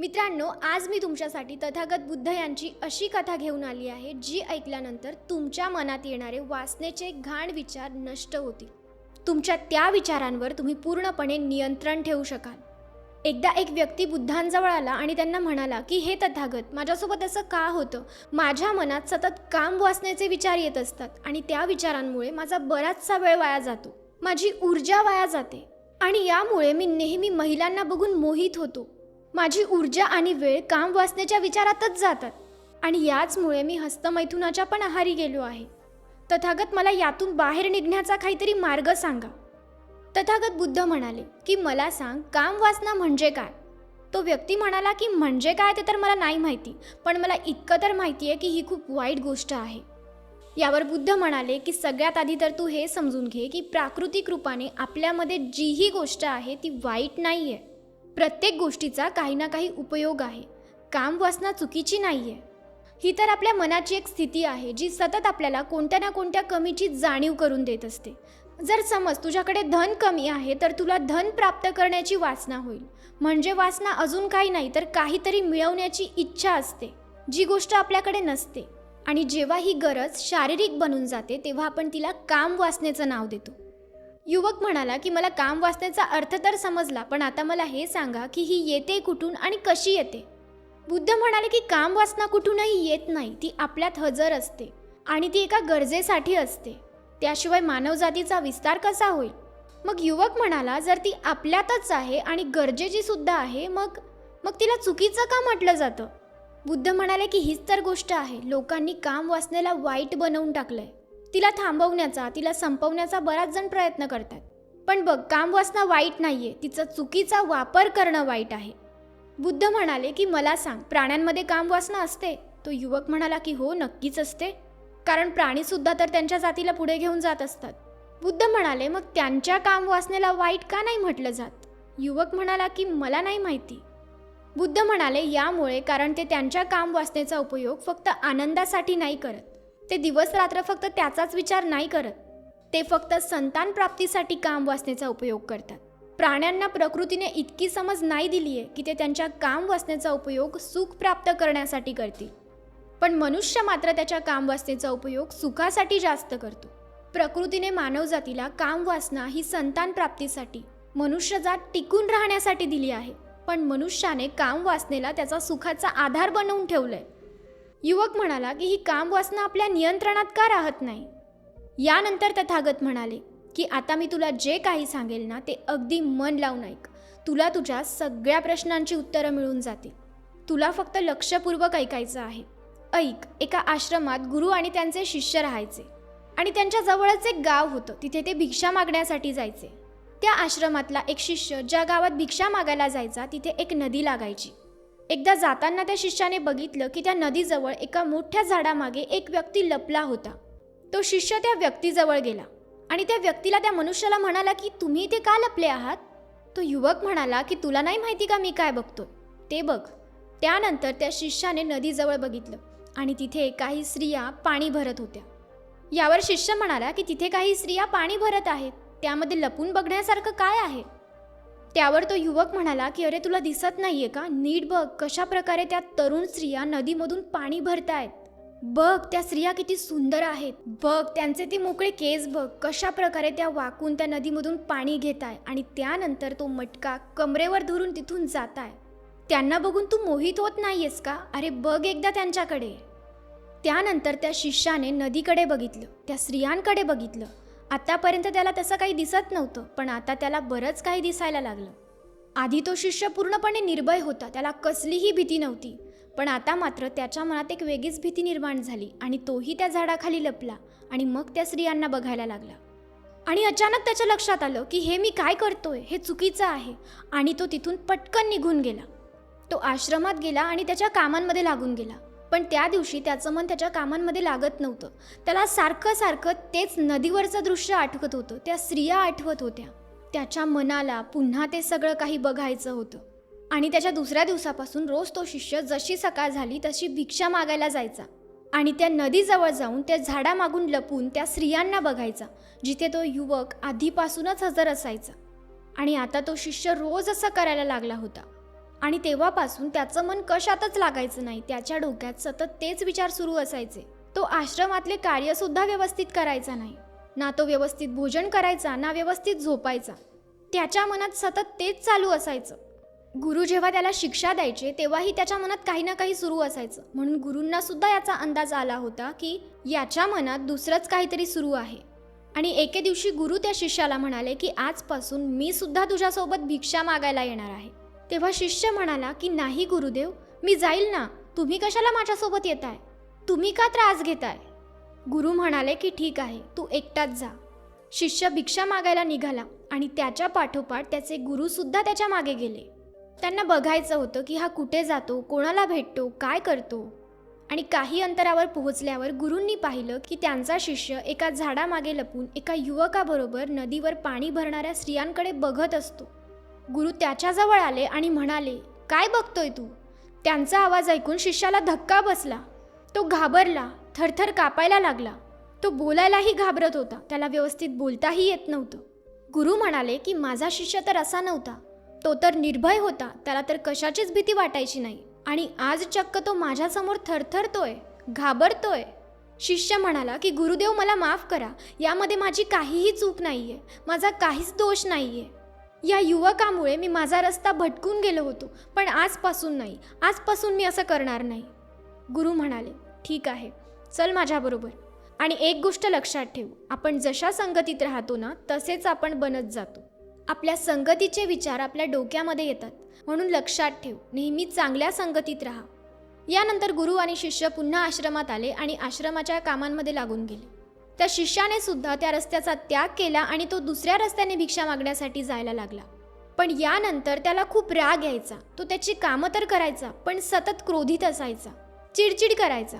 मित्रांनो आज मी तुमच्यासाठी तथागत बुद्ध यांची अशी कथा घेऊन आली आहे जी ऐकल्यानंतर तुमच्या मनात येणारे वासनेचे घाण विचार नष्ट होतील. तुमच्या त्या विचारांवर तुम्ही पूर्णपणे नियंत्रण ठेवू शकाल. एकदा एक व्यक्ती बुद्धांजवळ आला आणि त्यांना म्हणाला की हे तथागत माझ्यासोबत असं का होतं? माझ्या मनात सतत काम वाचण्याचे विचार येत असतात आणि त्या विचारांमुळे माझा बराचसा वेळ वाया जातो. माझी ऊर्जा वाया जाते आणि यामुळे मी नेहमी महिलांना बघून मोहित होतो. माझी ऊर्जा आणि वेळ काम वाचण्याच्या विचारातच जातात. आणि याचमुळे मी हस्तमैथुनाच्या पण आहारी गेलो आहे. तथागत मला यातून बाहेर निघण्याचा काहीतरी मार्ग सांगा. तथागत बुद्ध म्हणाले की मला सांग काम वासना म्हणजे काय? तो व्यक्ती म्हणाला की म्हणजे काय ते तर मला नाही माहिती पण मला इतकं तर माहिती आहे की ही खूप वाईट गोष्ट आहे. यावर बुद्ध म्हणाले की सगळ्यात आधी तर तू हे समजून घे की प्राकृतिक रूपाने आपल्यामध्ये जी ही गोष्ट आहे ती वाईट नाही आहे प्रत्येक गोष्टीचा काही ना काही उपयोग आहे. काम वासना चुकीची नाही आहे ही तर आपल्या मनाची एक स्थिती आहे जी सतत आपल्याला कोणत्या ना कोणत्या कमीची जाणीव करून देत असते. जर समज तुझ्याकडे धन कमी आहे तर तुला धन प्राप्त करण्याची वासना होईल. म्हणजे वासना अजून काही नाही तर काहीतरी मिळवण्याची इच्छा असते जी गोष्ट आपल्याकडे नसते. आणि जेव्हा ही गरज शारीरिक बनून जाते तेव्हा आपण तिला काम वासनेचं नाव देतो. युवक म्हणाला की मला काम वासनेचा अर्थ तर समजला पण आता मला हे सांगा की ही येते कुठून आणि कशी येते? बुद्ध म्हणाले की काम वासना कुठूनही येत नाही ती आपल्यात हजर असते आणि ती एका गरजेसाठी असते. त्याशिवाय मानवजातीचा विस्तार कसा होईल? मग युवक म्हणाला जर ती आपल्यातच आहे आणि गरजेची सुद्धा आहे मग मग तिला चुकीचं का म्हटलं जातं? बुद्ध म्हणाले की हीच तर गोष्ट आहे. लोकांनी काम वासनेला वाईट बनवून टाकलंय. तिला थांबवण्याचा तिला संपवण्याचा बराच जण प्रयत्न करतात. पण बघ काम वासना वाईट आहे तिचा चुकीचा वापर करणं वाईट आहे. बुद्ध म्हणाले की मला सांग प्राण्यांमध्ये काम वासना असते? तो युवक म्हणाला की हो नक्कीच असते. कारण प्राणीसुद्धा तर त्यांच्या जातीला पुढे घेऊन जात असतात. बुद्ध म्हणाले मग त्यांच्या काम वासनेला वाईट का नाही म्हटलं जात? युवक म्हणाला की मला नाही माहिती. बुद्ध म्हणाले यामुळे कारण ते त्यांच्या काम वासनेचा उपयोग फक्त आनंदासाठी नाही करत. ते दिवस रात्र फक्त त्याचाच विचार नाही करत. ते फक्त संतान प्राप्तीसाठी काम वासनेचा उपयोग करतात. प्राण्यांना प्रकृतीने इतकी समज नाही दिली आहे की ते त्यांच्या काम वासनेचा उपयोग सुख प्राप्त करण्यासाठी करतील. पण मनुष्य मात्र त्याच्या काम वासनेचा उपयोग सुखासाठी जास्त करतो. प्रकृतीने मानवजातीला काम वासना ही संतान प्राप्तीसाठी मनुष्यजात टिकून राहण्यासाठी दिली आहे. पण मनुष्याने काम वासनेला त्याचा सुखाचा आधार बनवून ठेवलं आहे युवक म्हणाला की ही काम वासना आपल्या नियंत्रणात का राहत नाही? यानंतर तथागत म्हणाले की आता मी तुला जे काही सांगेल ना ते अगदी मन लावून ऐक. तुला तुझ्या सगळ्या प्रश्नांची उत्तरं मिळून जातील. तुला फक्त लक्षपूर्वक ऐकायचं आहे. ऐक एका आश्रमात गुरु आणि त्यांचे शिष्य राहायचे. आणि त्यांच्या जवळच एक गाव होतं तिथे ते भिक्षा मागण्यासाठी जायचे. त्या आश्रमातला एक शिष्य ज्या गावात भिक्षा मागायला जायचा तिथे एक नदी लागायची. एकदा जाताना त्या शिष्याने बघितलं की त्या नदीजवळ एका मोठ्या झाडामागे एक व्यक्ती लपला होता. तो शिष्य त्या व्यक्तीजवळ गेला आणि त्या व्यक्तीला त्या मनुष्याला म्हणाला की तुम्ही इथे का लपले आहात? तो युवक म्हणाला की तुला नाही माहिती का मी काय बघतो ते बघ. त्यानंतर त्या शिष्याने नदीजवळ बघितलं आणि तिथे काही स्त्रिया पाणी भरत होत्या. यावर शिष्य म्हणाला की तिथे काही स्त्रिया पाणी भरत आहेत. त्यामध्ये लपून बघण्यासारखं काय आहे? त्यावर तो युवक म्हणाला की अरे तुला दिसत नाहीये का? नीट बघ कशा प्रकारे त्या तरुण स्त्रिया नदीमधून पाणी भरतायत. बघ त्या स्त्रिया किती सुंदर आहेत. बघ त्यांचे ते मोकळे केस बघ कशा प्रकारे त्या वाकून त्या नदीमधून पाणी घेत आहे आणि त्यानंतर तो मटका कमरेवर धरून तिथून जात आहे त्यांना बघून तू मोहित होत नाहीयेस का? अरे बघ एकदा त्यांच्याकडे. त्यानंतर त्या शिष्याने नदीकडे बघितलं. त्या स्त्रियांकडे बघितलं. आतापर्यंत त्याला तसं काही दिसत नव्हतं पण आता त्याला बरंच काही दिसायला लागलं. आधी तो शिष्य पूर्णपणे निर्भय होता त्याला कसलीही भीती नव्हती पण आता मात्र त्याच्या मनात एक वेगळीच भीती निर्माण झाली आणि तोही त्या झाडाखाली लपला आणि मग त्या स्त्रियांना बघायला लागला. आणि अचानक त्याच्या लक्षात आलं की हे मी काय करतोय हे चुकीचं आहे आणि तो तिथून पटकन निघून गेला. तो आश्रमात गेला आणि त्याच्या कामांमध्ये लागून गेला. पण त्या दिवशी त्याचं मन त्याच्या कामांमध्ये लागत नव्हतं. त्याला सारखं सारखं तेच नदीवरचं दृश्य आठवत होतं. त्या स्त्रिया आठवत होत्या. त्याच्या मनाला पुन्हा ते सगळं काही बघायचं होतं. आणि त्याच्या दुसऱ्या दिवसापासून रोज तो शिष्य जशी सकाळ झाली तशी भिक्षा मागायला जायचा. आणि त्या नदीजवळ जाऊन त्या झाडामागून लपून त्या स्त्रियांना बघायचा जिथे तो युवक आधीपासूनच हजर असायचा. आणि आता तो शिष्य रोज असं करायला लागला होता. आणि तेव्हापासून त्याचं मन कशातच लागायचं नाही. त्याच्या डोक्यात सतत तेच विचार सुरू असायचे. तो आश्रमातले कार्यसुद्धा व्यवस्थित करायचा नाही. ना तो व्यवस्थित भोजन करायचा ना व्यवस्थित झोपायचा. त्याच्या मनात सतत तेच चालू असायचं. गुरु जेव्हा त्याला शिक्षा द्यायचे तेव्हाही त्याच्या मनात काही ना काही सुरू असायचं. म्हणून गुरूंना सुद्धा याचा अंदाज आला होता की याच्या मनात दुसरंच काहीतरी सुरू आहे. आणि एके दिवशी गुरु त्या शिष्याला म्हणाले की आजपासून मी सुद्धा तुझ्यासोबत भिक्षा मागायला येणार आहे. तेव्हा शिष्य म्हणाला की नाही गुरुदेव मी जाईल ना? तुम्ही कशाला माझ्यासोबत येताय? तुम्ही का त्रास घेताय? गुरु म्हणाले की ठीक आहे तू एकटाच जा. शिष्य भिक्षा मागायला निघाला आणि त्याच्या पाठोपाठ त्याचे गुरुसुद्धा त्याच्यामागे गेले. त्यांना बघायचं होतं की हा कुठे जातो कोणाला भेटतो काय करतो. आणि काही अंतरावर पोहोचल्यावर गुरूंनी पाहिलं की त्यांचा शिष्य एका झाडामागे लपून एका युवकाबरोबर नदीवर पाणी भरणाऱ्या स्त्रियांकडे बघत असतो. गुरु त्याच्याजवळ आले आणि म्हणाले काय बघतोय तू? त्यांचा आवाज ऐकून शिष्याला धक्का बसला. तो घाबरला थरथर कापायला लागला. तो बोलायलाही घाबरत होता. त्याला व्यवस्थित बोलताही येत नव्हतं. गुरु म्हणाले की माझा शिष्य तर असा नव्हता. तो तर निर्भय होता. त्याला तर कशाचीच भीती वाटायची नाही. आणि आज चक्क तो माझ्यासमोर थरथरतोय घाबरतोय. शिष्य म्हणाला की गुरुदेव मला माफ करा. यामध्ये माझी काहीही चूक नाही आहे माझा काहीच दोष नाही आहे या युवकामुळे मी माझा रस्ता भटकून गेलो होतो पण आजपासून नाही. आजपासून मी असं करणार नाही. गुरु म्हणाले ठीक आहे. चल माझ्याबरोबर. आणि एक गोष्ट लक्षात ठेव. आपण जशा संगतीत राहतो ना तसेच आपण बनत जातो. आपल्या संगतीचे विचार आपल्या डोक्यामध्ये येतात. म्हणून लक्षात ठेव. नेहमी चांगल्या संगतीत राहा. यानंतर गुरु आणि शिष्य पुन्हा आश्रमात आले आणि आश्रमाच्या कामांमध्ये लागून गेले. त्या शिष्याने सुद्धा त्या रस्त्याचा त्याग केला आणि तो दुसऱ्या रस्त्याने भिक्षा मागण्यासाठी जायला लागला. पण यानंतर त्याला खूप राग यायचा. तो त्याची कामं तर करायचा पण सतत क्रोधित असायचा. चिडचिड करायचा.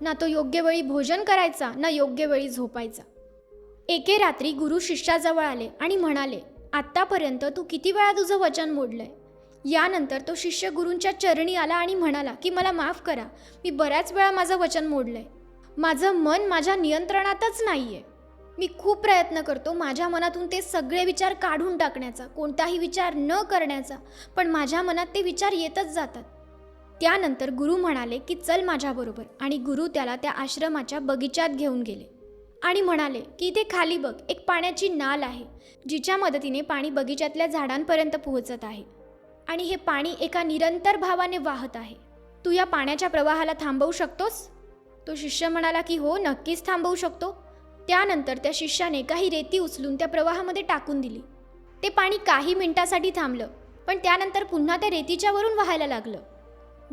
ना तो योग्य वेळी भोजन करायचा ना योग्य वेळी झोपायचा. एके रात्री गुरु शिष्याजवळ आले आणि म्हणाले आत्तापर्यंत तू किती वेळा तुझं वचन मोडलंय? यानंतर तो शिष्य गुरूंच्या चरणी आला आणि म्हणाला की मला माफ करा. मी बऱ्याच वेळा माझं वचन मोडलंय. माझं मन माझ्या नियंत्रणातच नाही आहे मी खूप प्रयत्न करतो माझ्या मनातून ते सगळे विचार काढून टाकण्याचा कोणताही विचार न करण्याचा पण माझ्या मनात ते विचार येतच जातात. त्यानंतर गुरु म्हणाले की चल माझ्याबरोबर आणि गुरु त्याला त्या आश्रमाच्या बगीचात घेऊन गेले. आणि म्हणाले की इथे खाली बघ एक पाण्याची नाल आहे जिच्या मदतीने पाणी बगीच्यातल्या झाडांपर्यंत पोहोचत आहे. आणि हे पाणी एका निरंतर भावाने वाहत आहे. तू या पाण्याच्या प्रवाहाला थांबवू शकतोस? तो शिष्य म्हणाला की हो नक्कीच थांबवू शकतो. त्यानंतर त्या शिष्याने काही रेती उचलून त्या प्रवाहामध्ये टाकून दिली. ते पाणी काही मिनिटासाठी थांबलं पण त्यानंतर पुन्हा त्या रेतीच्या वरून व्हायला लागलं.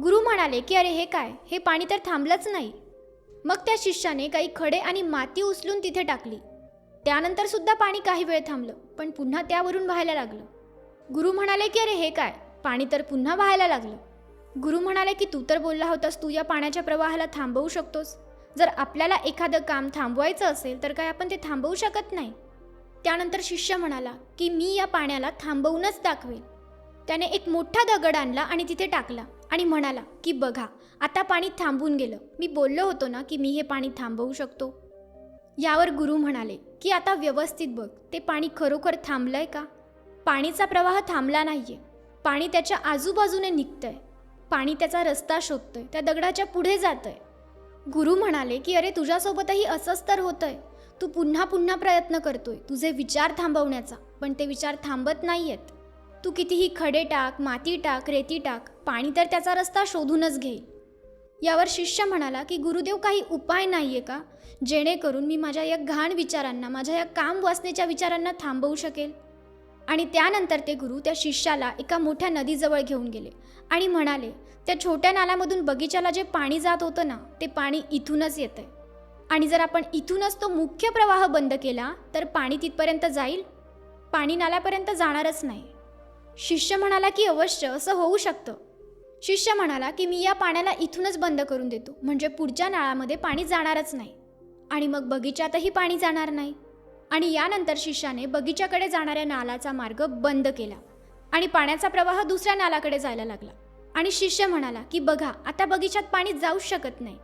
गुरु म्हणाले की अरे हे काय? हे पाणी तर थांबलंच नाही. मग त्या शिष्याने काही खडे आणि माती उचलून तिथे टाकली. त्यानंतर सुद्धा पाणी काही वेळ थांबलं पण पुन्हा त्यावरून व्हायला लागलं. गुरु म्हणाले की अरे हे काय? पाणी तर पुन्हा व्हायला लागलं. गुरु म्हणाले की तू तर बोलला होतास तू या पाण्याच्या प्रवाहाला थांबवू शकतोस. जर आपल्याला एखादं काम थांबवायचं असेल तर काय आपण ते थांबवू शकत नाही? त्यानंतर शिष्य म्हणाला की मी या पाण्याला थांबवूनच दाखवेल. त्याने एक मोठा दगड आणला आणि तिथे टाकला आणि म्हणाला की बघा आता पाणी थांबून गेलं. मी बोललो होतो ना की मी हे पाणी थांबवू शकतो. यावर गुरु म्हणाले की आता व्यवस्थित बघ ते पाणी खरोखर थांबलं आहे का? पाणीचा प्रवाह थांबला नाही आहे पाणी त्याच्या आजूबाजूने निघतंय. पाणी त्याचा रस्ता शोधतोय त्या दगडाच्या पुढे जातंय. गुरु म्हणाले की अरे तुझ्यासोबतही असंच तर होतंय. तू पुन्हा पुन्हा प्रयत्न करतोय तुझे विचार थांबवण्याचा. पण ते विचार थांबत नाही आहेत तू कितीही खडे टाक माती टाक रेती टाक पाणी तर त्याचा रस्ता शोधूनच घेईल यावर शिष्य म्हणाला की गुरुदेव काही उपाय नाही आहे का? जेणेकरून मी माझ्या या घाण विचारांना माझ्या या काम वासनेच्या विचारांना थांबवू शकेल. आणि त्यानंतर ते गुरु त्या शिष्याला एका मोठ्या नदीजवळ घेऊन गेले आणि म्हणाले त्या छोट्या नाल्यामधून बगीचाला जे पाणी जात होतं ना ते पाणी इथूनच येतंय. आणि जर आपण इथूनच तो मुख्य प्रवाह बंद केला तर पाणी तिथपर्यंत जाईल? पाणी नाल्यापर्यंत जाणारच नाही. शिष्य म्हणाला की अवश्य असं होऊ शकतं. शिष्य म्हणाला की मी या पाण्याला इथूनच बंद करून देतो म्हणजे पुढच्या नाळामध्ये पाणी जाणारच नाही. आणि मग बगीच्यातही पाणी जाणार नाही. आणि यानंतर शिष्याने बगीच्याकडे जाणाऱ्या नालाचा मार्ग बंद केला आणि पाण्याचा प्रवाह दुसऱ्या नालाकडे जायला लागला. आणि शिष्य म्हणाला की बघा आता बगीच्यात पाणी जाऊच शकत नाही.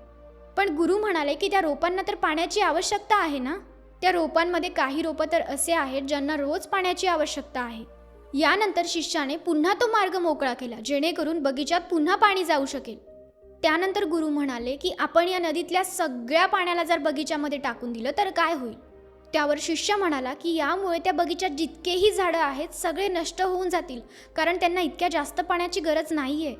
पण गुरु म्हणाले की त्या रोपांना तर पाण्याची आवश्यकता आहे ना? त्या रोपांमध्ये काही रोपं तर असे आहेत ज्यांना रोज पाण्याची आवश्यकता आहे. यानंतर शिष्याने पुन्हा तो मार्ग मोकळा केला जेणेकरून बगीच्यात पुन्हा पाणी जाऊ शकेल. त्यानंतर गुरु म्हणाले की आपण या नदीतल्या सगळ्या पाण्याला जर बगीच्यामध्ये टाकून दिलं तर काय होईल? त्यावर शिष्य म्हणाला की यामुळे त्या बगीच्यात जितकेही झाडं आहेत सगळे नष्ट होऊन जातील कारण त्यांना इतक्या जास्त पाण्याची गरज नाही आहे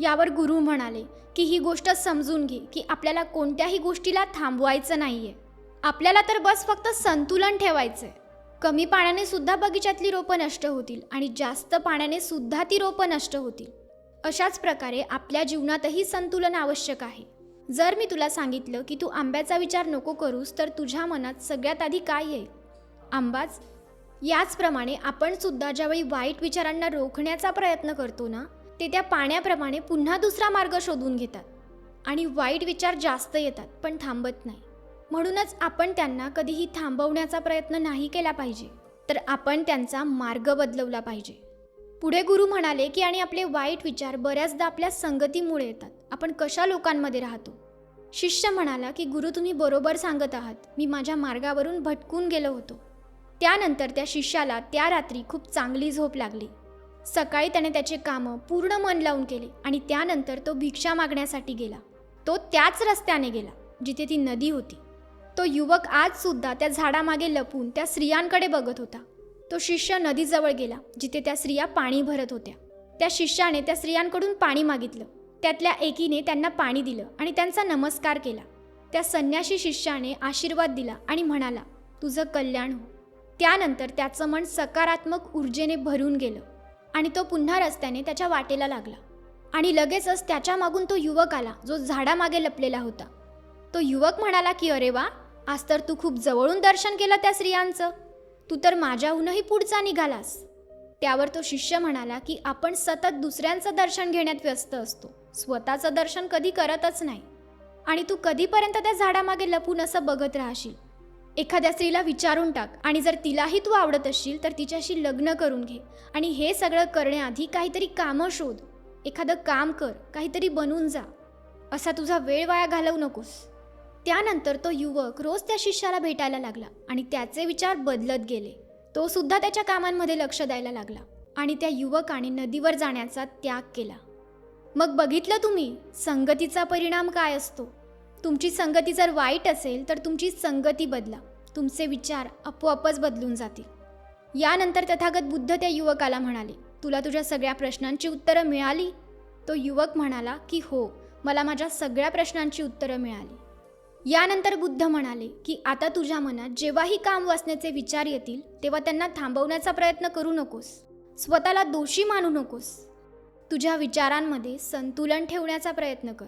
यावर गुरु म्हणाले की ही गोष्ट समजून घे की आपल्याला कोणत्याही गोष्टीला थांबवायचं नाही आहे आपल्याला तर बस फक्त संतुलन ठेवायचं आहे कमी पाण्याने सुद्धा बगीच्यातली रोपं नष्ट होतील आणि जास्त पाण्याने सुद्धा ती रोपं नष्ट होतील. अशाच प्रकारे आपल्या जीवनातही संतुलन आवश्यक आहे. जर मी तुला सांगितलं की तू आंब्याचा विचार नको करूस तर तुझ्या मनात सगळ्यात आधी काय येईल? आंबाच? याचप्रमाणे आपण सुद्धा ज्यावेळी वाईट विचारांना रोखण्याचा प्रयत्न करतो ना ते त्या पाण्याप्रमाणे पुन्हा दुसरा मार्ग शोधून घेतात. आणि वाईट विचार जास्त येतात पण थांबत नाही. म्हणूनच आपण त्यांना कधीही थांबवण्याचा प्रयत्न नाही केला पाहिजे तर आपण त्यांचा मार्ग बदलवला पाहिजे. पुढे गुरु म्हणाले की आणि आपले वाईट विचार बऱ्याचदा आपल्या संगतीमुळे येतात. आपण कशा लोकांमध्ये राहतो? शिष्य म्हणाला की गुरु तुम्ही बरोबर सांगत आहात. मी माझ्या मार्गावरून भटकून गेलो होतो. त्यानंतर त्या शिष्याला त्या रात्री खूप चांगली झोप लागली. सकाळी त्याने त्याचे कामं पूर्ण मन लावून केले आणि त्यानंतर तो भिक्षा मागण्यासाठी गेला. तो त्याच रस्त्याने गेला जिथे ती नदी होती. तो युवक आजसुद्धा त्या झाडामागे लपून त्या स्त्रियांकडे बघत होता. तो शिष्य नदीजवळ गेला जिथे त्या स्त्रिया पाणी भरत होत्या. त्या शिष्याने त्या स्त्रियांकडून पाणी मागितलं. त्यातल्या एकीने त्यांना पाणी दिलं आणि त्यांचा नमस्कार केला. त्या संन्याशी शिष्याने आशीर्वाद दिला आणि म्हणाला तुझं कल्याण हो. त्यानंतर त्याचं मन सकारात्मक ऊर्जेने भरून गेलं आणि तो पुन्हा रस्त्याने त्याच्या वाटेला लागला. आणि लगेचच त्याच्या मागून तो युवक आला जो झाडामागे लपलेला होता. तो युवक म्हणाला की अरे वा आज तर तू खूप जवळून दर्शन केलं त्या स्त्रियांचं. तू तर माझ्याहूनही पुढचा निघालास. त्यावर तो शिष्य म्हणाला की आपण सतत दुसऱ्यांचं दर्शन घेण्यात व्यस्त असतो. स्वतःचं दर्शन कधी करतच नाही. आणि तू कधीपर्यंत त्या झाडामागे लपून असं बघत राहशील? एखाद्या स्त्रीला विचारून टाक आणि जर तिलाही तू आवडत असशील तर तिच्याशी लग्न करून घे. आणि हे सगळं करण्याआधी काहीतरी कामं शोध. एखादं काम कर काहीतरी बनून जा. असा तुझा वेळ वाया घालवू नकोस. त्यानंतर तो युवक रोज त्या शिष्याला भेटायला लागला आणि त्याचे विचार बदलत गेले. तो सुद्धा त्याच्या कामांमध्ये लक्ष द्यायला लागला आणि त्या युवकाने नदीवर जाण्याचा त्याग केला. मग बघितलं तुम्ही संगतीचा परिणाम काय असतो? तुमची संगती जर वाईट असेल तर तुमची संगती बदला. तुमचे विचार आपोआपच बदलून जातील. यानंतर तथागत बुद्ध त्या युवकाला म्हणाले तुला तुझ्या सगळ्या प्रश्नांची उत्तरं मिळाली? तो युवक म्हणाला की हो मला माझ्या सगळ्या प्रश्नांची उत्तरं मिळाली. यानंतर बुद्ध म्हणाले की आता तुझ्या मनात जेव्हाही काम वाचण्याचे विचार येतील तेव्हा त्यांना थांबवण्याचा प्रयत्न करू नकोस. स्वतःला दोषी मानू नकोस. तुझ्या विचारांमध्ये संतुलन ठेवण्याचा प्रयत्न कर.